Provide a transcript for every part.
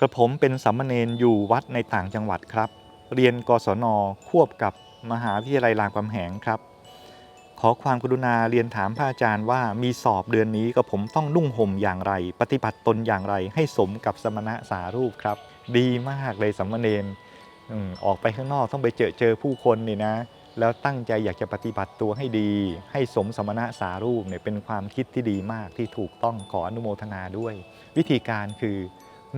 กระผมเป็นสามมเณรอยู่วัดในต่างจังหวัดครับ เรียนกศนควบกับมหาวิทยาลัยรามคำแหงครับ ขอความกรุณาเรียนถามพระอาจารย์ว่ามีสอบเดือนนี้กระผมต้องนุ่งห่มอย่างไร ปฏิบัติตนอย่างไร ให้สมกับสมณะสารูปครับ ดีมากเลยสามเณรอืมออกไปข้างนอกต้องไปเจอเจอผู้คนนี่นะ แล้วตั้งใจอยากจะปฏิบัติตัวให้ดี ให้สมสมณะสารูปเนี่ยเป็นความคิดที่ดีมากที่ถูกต้องขออนุโมทนาด้วย วิธีการคือ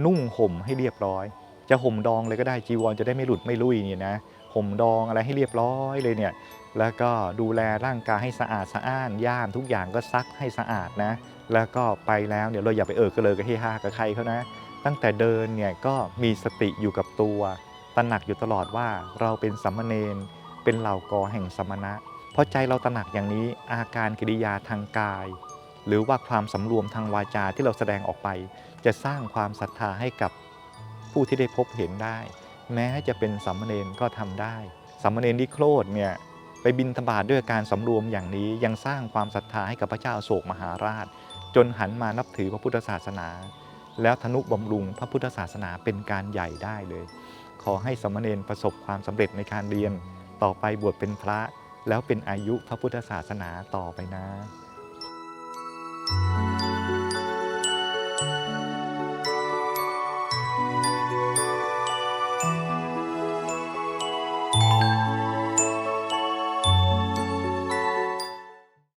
นุ่งห่มให้เรียบร้อย จะห่มดองเลยก็ได้จีวรจะได้ไม่หลุดไม่ลุยเนี่ยนะห่มดองอะไรให้เรียบร้อยเลยเนี่ยแล้วก็ดูแลร่างกายให้สะอาดสะอ้านย่ามทุกอย่างก็ซักให้สะอาดนะ แล้วก็ไปแล้วเนี่ยเราอย่าไปเออกระเลยกับเฮฮากับใครเขานะ ตั้งแต่เดินเนี่ยก็มีสติอยู่กับตัวตระหนักอยู่ตลอดว่าเราเป็นสัมมเนรเป็นเหล่ากอแห่งสมณะ เพราะใจเราตระหนักอย่างนี้อาการกิริยาทางกาย หรือว่าความสำรวมทางวาจาที่เราแสดงออกไป จะสร้างความศรัทธาให้กับผู้ที่ได้พบเห็นได้ แม้จะเป็นสัมมเนรก็ทำได้สัมมเนรที่โครธเนี่ยไปบินธบาตด้วยการสำรวมอย่างนี้ยังสร้างความศรัทธาให้กับพระเจ้าโศกมหาราช จนหันมานับถือพระพุทธศาสนา แล้วธนุบำรุงพระพุทธศาสนาเป็นการใหญ่ได้เลย ขอให้สามเณรประสบความสำเร็จในการเรียน ต่อไปบวชเป็นพระ แล้วเป็นอายุพระพุทธศาสนาต่อไปนะ